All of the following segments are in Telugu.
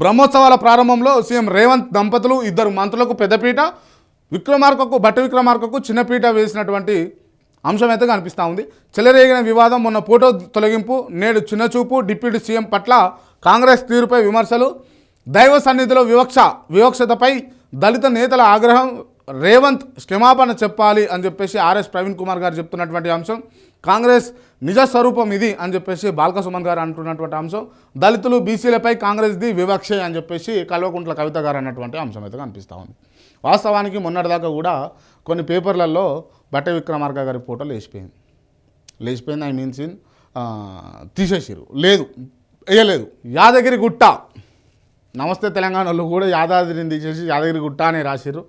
బ్రహ్మోత్సవాల ప్రారంభంలో సీఎం రేవంత్ దంపతులు ఇద్దరు మంత్రులకు పెద్దపీట విక్రమార్కకు భట్ట విక్రమార్కకు చిన్నపీట వేసినటువంటి అంశం అయితే కనిపిస్తూ ఉంది. చెలరేగిన వివాదం మొన్న ఫోటో తొలగింపు నేడు చిన్నచూపు డిప్యూటీ సీఎం పట్ల కాంగ్రెస్ తీరుపై విమర్శలు. దైవ సన్నిధిలో వివక్ష వివక్షతపై దళిత నేతల ఆగ్రహం రేవంత్ క్షమాపణ చెప్పాలి అని చెప్పేసి ఆర్ఎస్ ప్రవీణ్ కుమార్ గారు చెప్తున్నటువంటి అంశం. కాంగ్రెస్ నిజ స్వరూపం ఇది అని చెప్పేసి బాల్క సుమన్ గారు అంటున్నటువంటి అంశం. దళితులు బీసీలపై కాంగ్రెస్ది వివక్షే అని చెప్పేసి కల్వకుంట్ల కవిత గారు అన్నటువంటి అంశం అయితే కనిపిస్తూ ఉంది. వాస్తవానికి మొన్నటిదాకా కూడా కొన్ని పేపర్లలో బట్ట విక్రమార్క గారి ఫోటో లేచిపోయింది. లేచిపోయింది ఐ మీన్స్ ఇన్ తీసేసిరు లేదు వేయలేదు. యాదగిరి గుట్ట. నమస్తే తెలంగాణలో కూడా యాదాద్రిని తీసేసి యాదగిరి గుట్ట అని రాసిరు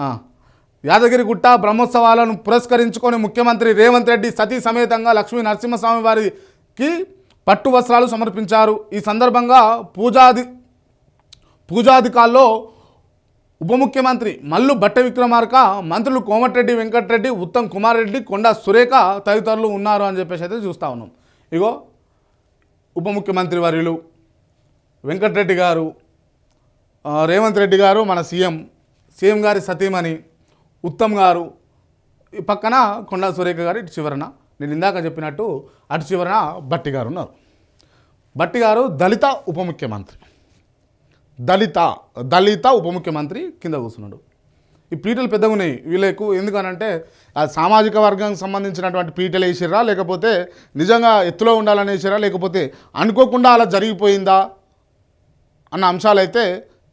యాదగిరిగుట్ట యాదగిరి గుట్ట బ్రహ్మోత్సవాలను పురస్కరించుకొని ముఖ్యమంత్రి రేవంత్ రెడ్డి సతీ సమేతంగా లక్ష్మీ నరసింహస్వామి వారికి పట్టు వస్త్రాలు సమర్పించారు. ఈ సందర్భంగా పూజాది పూజాధికాల్లో ఉప ముఖ్యమంత్రి మల్లు భట్ట విక్రమార్క మంత్రులు కోమటిరెడ్డి వెంకటరెడ్డి ఉత్తమ్ కుమార్ రెడ్డి కొండా సురేఖ తదితరులు ఉన్నారు అని చెప్పేసి అయితే చూస్తూ ఉన్నాం. ఇగో ఉప ముఖ్యమంత్రి వర్యులు వెంకటరెడ్డి గారు రేవంత్ రెడ్డి గారు మన సీఎం సీఎం గారి సతీమణి ఉత్తమ్ గారు ఈ పక్కన కొండా సురేఖ గారు ఇటు చివరన. నేను ఇందాక చెప్పినట్టు అటు చివరన భట్టి గారు ఉన్నారు. భట్టి గారు దళిత ఉప ముఖ్యమంత్రి. దళిత దళిత ఉప ముఖ్యమంత్రి కింద కూర్చున్నాడు. ఈ పీటలు పెద్దగా ఉన్నాయి. వీళ్ళకు ఎందుకనంటే ఆ సామాజిక వర్గానికి సంబంధించినటువంటి పీటలు వేసిర్రా లేకపోతే నిజంగా ఎత్తులో ఉండాలని వేసిరా లేకపోతే అనుకోకుండా అలా జరిగిపోయిందా అన్న అంశాలు అయితే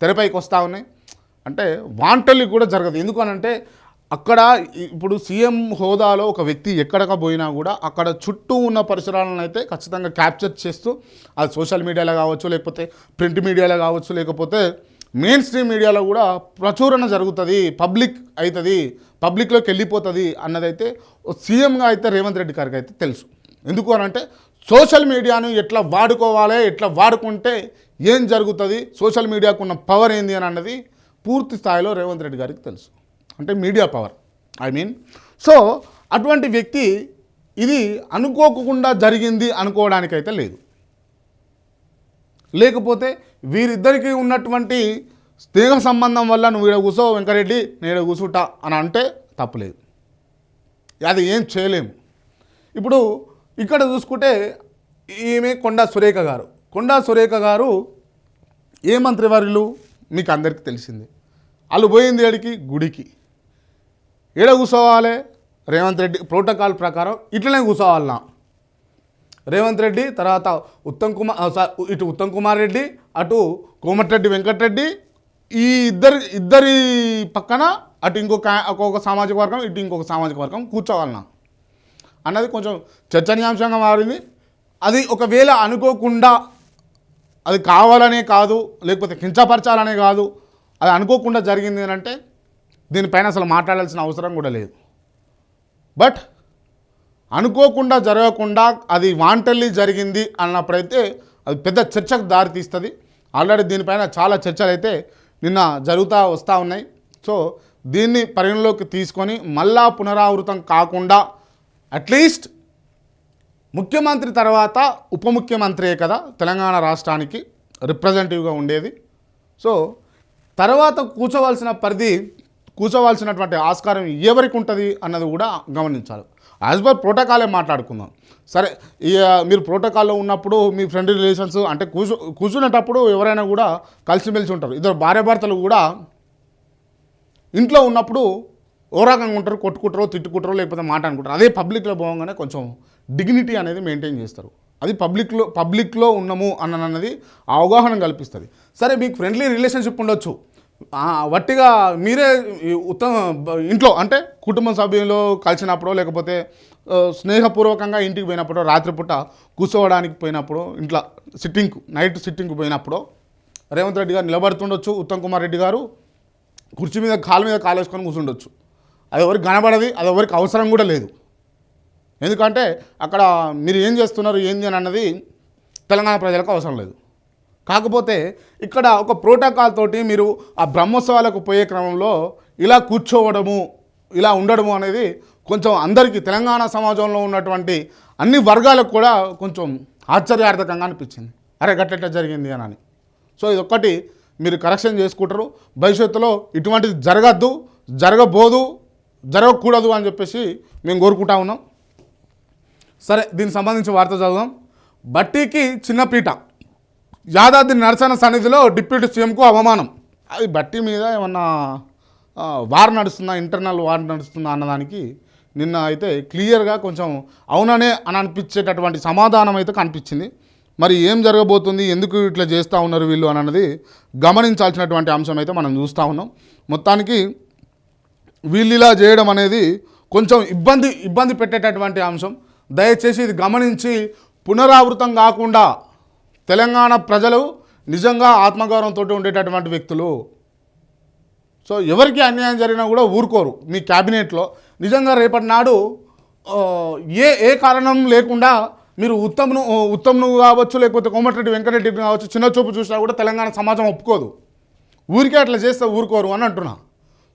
తెరపైకి వస్తూ ఉన్నాయి. అంటే వాంటల్లి కూడా జరగదు. ఎందుకనంటే అక్కడ ఇప్పుడు సీఎం హోదాలో ఒక వ్యక్తి ఎక్కడక పోయినా కూడా అక్కడ చుట్టూ ఉన్న పరిసరాలను అయితే ఖచ్చితంగా క్యాప్చర్ చేస్తూ అది సోషల్ మీడియాలో కావచ్చు లేకపోతే ప్రింట్ మీడియాలో కావచ్చు లేకపోతే మెయిన్ స్ట్రీమ్ మీడియాలో కూడా ప్రచురణ జరుగుతుంది పబ్లిక్ అవుతుంది పబ్లిక్లోకి వెళ్ళిపోతుంది అన్నదైతే సీఎంగా అయితే రేవంత్ రెడ్డి గారికి అయితే తెలుసు. ఎందుకు అని అంటే సోషల్ మీడియాను ఎట్లా వాడుకోవాలి ఎట్లా వాడుకుంటే ఏం జరుగుతుంది సోషల్ మీడియాకు ఉన్న పవర్ ఏంది అని అన్నది పూర్తి స్థాయిలో రేవంత్ రెడ్డి గారికి తెలుసు. అంటే media power. I mean so అటువంటి వ్యక్తి ఇది అనుకోకుండా జరిగింది అనుకోవడానికైతే లేదు. లేకపోతే వీరిద్దరికీ ఉన్నటువంటి స్నేహ సంబంధం వల్ల నువ్వు ఈడ కూసో వెంకరెడ్డి నేను కూసుట అని అంటే తప్పులేదు. అది ఏం చేయలేము. ఇప్పుడు ఇక్కడ చూసుకుంటే ఈమె కొండా సురేఖ గారు. కొండా సురేఖ గారు ఏ మంత్రివర్యులు? మీకు అందరికీ తెలిసింది. వాళ్ళు పోయింది ఏడికి గుడికి. ఏడ కూర్చోవాలి రేవంత్ రెడ్డి ప్రోటోకాల్ ప్రకారం ఇట్లనే కూర్చోవాలన్నా రేవంత్ రెడ్డి తర్వాత ఉత్తమ్ కుమార్ ఇటు ఉత్తమ్ కుమార్ రెడ్డి అటు కోమటిరెడ్డి వెంకటరెడ్డి ఈ ఇద్దరి ఇద్దరి పక్కన అటు ఇంకొక ఒక్కొక్క సామాజిక వర్గం ఇటు ఇంకొక సామాజిక వర్గం కూర్చోవాలన్నా. అన్నది కొంచెం చర్చనీయాంశంగా మారింది. అది ఒకవేళ అనుకోకుండా అది కావాలనే కాదు లేకపోతే కించపరచాలనే కాదు. అది అనుకోకుండా జరిగింది అని అంటే దీనిపైన అసలు మాట్లాడాల్సిన అవసరం కూడా లేదు. బట్ అనుకోకుండా జరగకుండా అది వాంటల్లీ జరిగింది అన్నప్పుడైతే అది పెద్ద చర్చకు దారితీస్తుంది ఆల్రెడీ దీనిపైన చాలా చర్చలు అయితే నిన్న జరుగుతూ వస్తూ ఉన్నాయి. సో దీన్ని పరిగణలోకి తీసుకొని మళ్ళా పునరావృతం కాకుండా అట్లీస్ట్ ముఖ్యమంత్రి తర్వాత ఉప ముఖ్యమంత్రియే కదా తెలంగాణ రాష్ట్రానికి రిప్రజెంటేటివ్గా ఉండేది. సో తర్వాత కూర్చోవలసిన పరిధి కూర్చోవలసినటువంటి ఆస్కారం ఎవరికి ఉంటుంది అన్నది కూడా గమనించాలి. యాజ్ పర్ ప్రోటోకాలే మాట్లాడుకుందాం. సరే ఇక మీరు ప్రోటోకాల్లో ఉన్నప్పుడు మీ ఫ్రెండ్ రిలేషన్స్ అంటే కూర్చో కూర్చునేటప్పుడు ఎవరైనా కూడా కలిసిమెలిసి ఉంటారు. ఇద్దరు భార్యాభర్తలు కూడా ఇంట్లో ఉన్నప్పుడు ఓ రకంగా ఉంటారు కొట్టుకుంటారో తిట్టుకుంటారో లేకపోతే మాట అనుకుంటారు అదే పబ్లిక్లో పోగానే కొంచెం డిగ్నిటీ అనేది మెయింటైన్ చేస్తారు. అది పబ్లిక్లో పబ్లిక్లో ఉన్నాము అన్నది అవగాహన కల్పిస్తుంది. సరే మీకు ఫ్రెండ్లీ రిలేషన్షిప్ ఉండొచ్చు. వట్టిగా మీరే ఉత్తమ ఇంట్లో అంటే కుటుంబ సభ్యులు కలిసినప్పుడు లేకపోతే స్నేహపూర్వకంగా ఇంటికి పోయినప్పుడు రాత్రిపూట కూర్చోవడానికి పోయినప్పుడు ఇంట్లో సిట్టింగ్కు నైట్ సిట్టింగ్కు పోయినప్పుడు రేవంత్ రెడ్డి గారు నిలబడుతుండొచ్చు ఉత్తమ్ కుమార్ రెడ్డి గారు కుర్చీ మీద కాలు మీద కాలు వేసుకొని కూర్చుండొచ్చు. అది ఎవరికి కనబడది అది ఎవరికి అవసరం కూడా లేదు. ఎందుకంటే అక్కడ మీరు ఏం చేస్తున్నారు ఏంది అని అన్నది తెలంగాణ ప్రజలకు అవసరం లేదు. కాకపోతే ఇక్కడ ఒక ప్రోటోకాల్ తోటి మీరు ఆ బ్రహ్మోత్సవాలకు పోయే క్రమంలో ఇలా కూర్చోవడము ఇలా ఉండడము అనేది కొంచెం అందరికీ తెలంగాణ సమాజంలో ఉన్నటువంటి అన్ని వర్గాలకు కూడా కొంచెం ఆశ్చర్యార్థకంగా అనిపించింది. అరే గట్లెట్లా జరిగింది అని అని. సో ఇదొక్కటి మీరు కరెక్షన్ చేసుకుంటారు. భవిష్యత్తులో ఇటువంటిది జరగద్దు జరగబోదు జరగకూడదు అని చెప్పేసి మేము కోరుకుంటా ఉన్నాం. సరే దీనికి సంబంధించి వార్త చదువుదాం. బట్టీకి చిన్నపీట యాదాద్రి నరసన సన్నిధిలో డిప్యూటీ సీఎంకు అవమానం. అది బట్టి మీద ఏమన్నా వార్ నడుస్తుందా ఇంటర్నల్ వార్ నడుస్తుందా అన్నదానికి నిన్న అయితే క్లియర్గా కొంచెం అవుననే అని అనిపించేటటువంటి సమాధానం అయితే కనిపించింది. మరి ఏం జరగబోతుంది ఎందుకు ఇట్లా చేస్తూ ఉన్నారు వీళ్ళు అని అన్నది గమనించాల్సినటువంటి అంశం అయితే మనం చూస్తూ ఉన్నాం. మొత్తానికి వీళ్ళు ఇలా చేయడం అనేది కొంచెం ఇబ్బంది ఇబ్బంది పెట్టేటటువంటి అంశం. దయచేసి ఇది గమనించి పునరావృతం కాకుండా తెలంగాణ ప్రజలు నిజంగా ఆత్మగౌరవంతో ఉండేటటువంటి వ్యక్తులు. సో ఎవరికి అన్యాయం జరిగినా కూడా ఊరుకోరు మీ క్యాబినెట్లో. నిజంగా రేపటి నాడు ఏ ఏ కారణం లేకుండా మీరు ఉత్తమ్ను ఉత్తమ్ను కావచ్చు లేకపోతే కోమటిరెడ్డి వెంకటరెడ్డి కావచ్చు చిన్న చూపు చూసినా కూడా తెలంగాణ సమాజం ఒప్పుకోదు. ఊరికే అట్లా చేస్తే ఊరుకోరు అని అంటున్నా.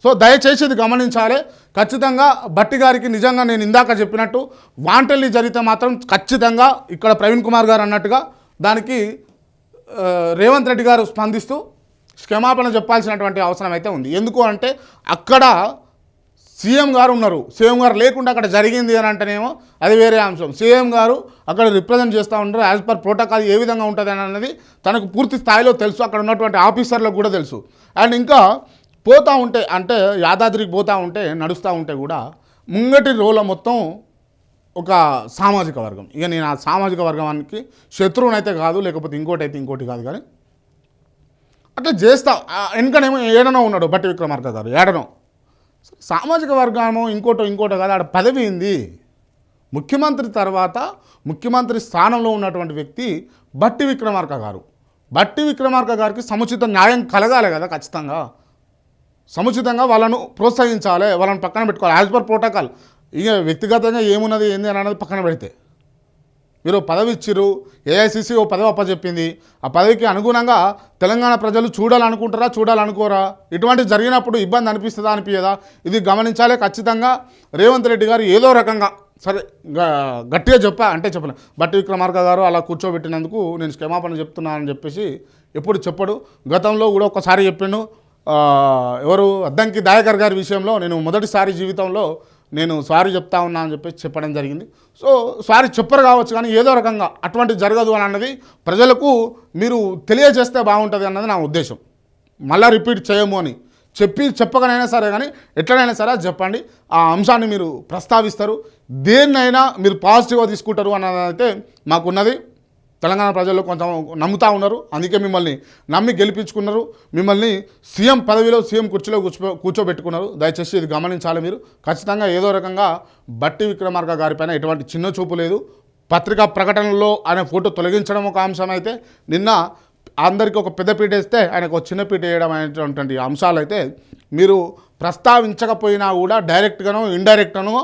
సో దయచేసి ఇది గమనించాలి. ఖచ్చితంగా భట్టి గారికి నిజంగా నేను ఇందాక చెప్పినట్టు వాంటల్లి జరిగితే మాత్రం ఖచ్చితంగా ఇక్కడ ప్రవీణ్ కుమార్ గారు అన్నట్టుగా దానికి రేవంత్ రెడ్డి గారు స్పందిస్తూ క్షమాపణ చెప్పాల్సినటువంటి అవసరం అయితే ఉంది. ఎందుకు అంటే అక్కడ సీఎం గారు ఉన్నారు. సీఎం గారు లేకుండా అక్కడ జరిగింది అని అంటేనేమో అది వేరే అంశం. సీఎం గారు అక్కడ రిప్రజెంట్ చేస్తూ ఉంటారు యాజ్ పర్ ప్రోటోకాల్ ఏ విధంగా ఉంటుంది అన్నది తనకు పూర్తి స్థాయిలో తెలుసు. అక్కడ ఉన్నటువంటి ఆఫీసర్లకు కూడా తెలుసు. అండ్ ఇంకా పోతూ ఉంటే అంటే యాదాద్రికి పోతూ ఉంటే నడుస్తూ ఉంటే కూడా ముంగటి రోల మొత్తం ఒక సామాజిక వర్గం. ఇక నేను ఆ సామాజిక వర్గానికి శత్రువునైతే కాదు లేకపోతే ఇంకోటి అయితే ఇంకోటి కాదు కానీ అట్లా చేస్తా. ఆ వెనుకనేమో ఏడనో ఉన్నాడు బట్టి విక్రమార్క గారు ఏడనో. సామాజిక వర్గమో ఇంకోటో ఇంకోటో కాదు ఆడ పదవి ఏంది? ముఖ్యమంత్రి తర్వాత ముఖ్యమంత్రి స్థానంలో ఉన్నటువంటి వ్యక్తి బట్టి విక్రమార్క గారు. బట్టి విక్రమార్క గారికి సముచిత న్యాయం కలగాలి కదా ఖచ్చితంగా. సముచితంగా వాళ్ళను ప్రోత్సహించాలి వాళ్ళని పక్కన పెట్టుకోవాలి. యాజ్ పర్ ప్రోటోకాల్ ఇక వ్యక్తిగతంగా ఏమున్నది ఏంది అనేది పక్కన పెడితే. మీరు పదవి ఇచ్చిర్రు ఏఐసిసి ఓ పదవి అప్పచెప్పింది. ఆ పదవికి అనుగుణంగా తెలంగాణ ప్రజలు చూడాలనుకుంటారా చూడాలనుకోరా? ఇటువంటి జరిగినప్పుడు ఇబ్బంది అనిపిస్తుందా అనిపించదా ఇది గమనించాలి ఖచ్చితంగా. రేవంత్ రెడ్డి గారు ఏదో రకంగా సరే గ- గట్టిగా చెప్పా అంటే చెప్పలే. బట్టి విక్రమార్క గారు అలా కూర్చోబెట్టినందుకు నేను క్షమాపణ చెప్తున్నానని చెప్పేసి ఎప్పుడు చెప్పడు. గతంలో కూడా ఒకసారి చెప్పిండు. ఎవరు అద్దంకి దాయకర్ గారి విషయంలో నేను మొదటిసారి జీవితంలో నేను సారీ చెప్తా ఉన్నా అని చెప్పేసి చెప్పడం జరిగింది. సో సారీ చెప్పరు కావచ్చు కానీ ఏదో రకంగా అటువంటి జరగదు అని అన్నది ప్రజలకు మీరు తెలియజేస్తే బాగుంటుంది అన్నది నా ఉద్దేశం. మళ్ళీ రిపీట్ చేయము అని చెప్పి చెప్పకనైనా సరే కానీ ఎట్లనైనా సరే చెప్పండి. ఆ అంశాన్ని మీరు ప్రస్తావిస్తారు. దేన్నైనా మీరు పాజిటివ్గా తీసుకుంటారు అన్నది అయితే మాకున్నది తెలంగాణ ప్రజల్లో కొంచెం నమ్ముతా ఉన్నారు. అందుకే మిమ్మల్ని నమ్మి గెలిపించుకున్నారు. మిమ్మల్ని సీఎం పదవిలో సీఎం కుర్చీలో కూర్చో కూర్చోబెట్టుకున్నారు. దయచేసి ఇది గమనించాలి మీరు. ఖచ్చితంగా ఏదో రకంగా బట్టి విక్రమార్క గారిపైన ఎటువంటి చిన్న చూపు లేదు. పత్రికా ప్రకటనలో ఆయన ఫోటో తొలగించడం ఒక అంశం అయితే నిన్న అందరికీ ఒక పెద్ద పీట వేస్తే ఆయనకు ఒక చిన్న పీట వేయడం అనేటువంటి అంశాలు అయితే మీరు ప్రస్తావించకపోయినా కూడా డైరెక్ట్గానో ఇండైరెక్ట్గానో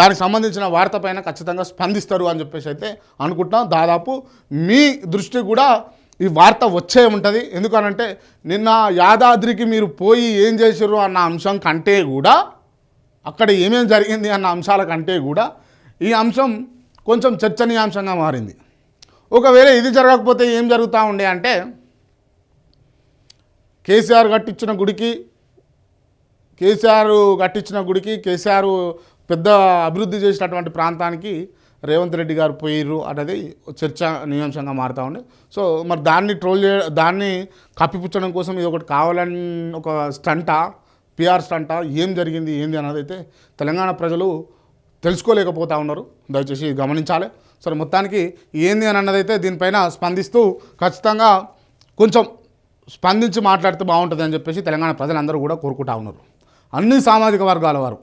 దానికి సంబంధించిన వార్త పైన ఖచ్చితంగా స్పందిస్తారు అని చెప్పేసి అయితే అనుకుంటున్నాం. దాదాపు మీ దృష్టి కూడా ఈ వార్త వచ్చే ఉంటుంది. ఎందుకనంటే నిన్న యాదాద్రికి మీరు పోయి ఏం చేశారు అన్న అంశం కంటే కూడా అక్కడ ఏమేమి జరిగింది అన్న అంశాల కంటే కూడా ఈ అంశం కొంచెం చర్చనీయాంశంగా మారింది. ఒకవేళ ఇది జరగకపోతే ఏం జరుగుతూ ఉండే అంటే కేసీఆర్ కట్టించిన గుడికి కేసీఆర్ కట్టించిన గుడికి కేసీఆర్ పెద్ద అభివృద్ధి చేసినటువంటి ప్రాంతానికి రేవంత్ రెడ్డి గారు పోయిర్రు అనేది చర్చ నియాంశంగా మారుతూ ఉండే సో మరి దాన్ని ట్రోల్ చే దాన్ని కప్పిపుచ్చడం కోసం ఇది ఒకటి కావాలని ఒక స్టంటా పిఆర్ స్టంటా ఏం జరిగింది ఏంది అన్నది అయితే తెలంగాణ ప్రజలు తెలుసుకోలేకపోతా ఉన్నారు. దయచేసి గమనించాలి. సరే మొత్తానికి ఏంది అని అన్నదైతే దీనిపైన స్పందిస్తూ ఖచ్చితంగా కొంచెం స్పందించి మాట్లాడితే బాగుంటుంది అని చెప్పేసి తెలంగాణ ప్రజలందరూ కూడా కోరుకుంటా ఉన్నారు. అన్ని సామాజిక వర్గాల వారు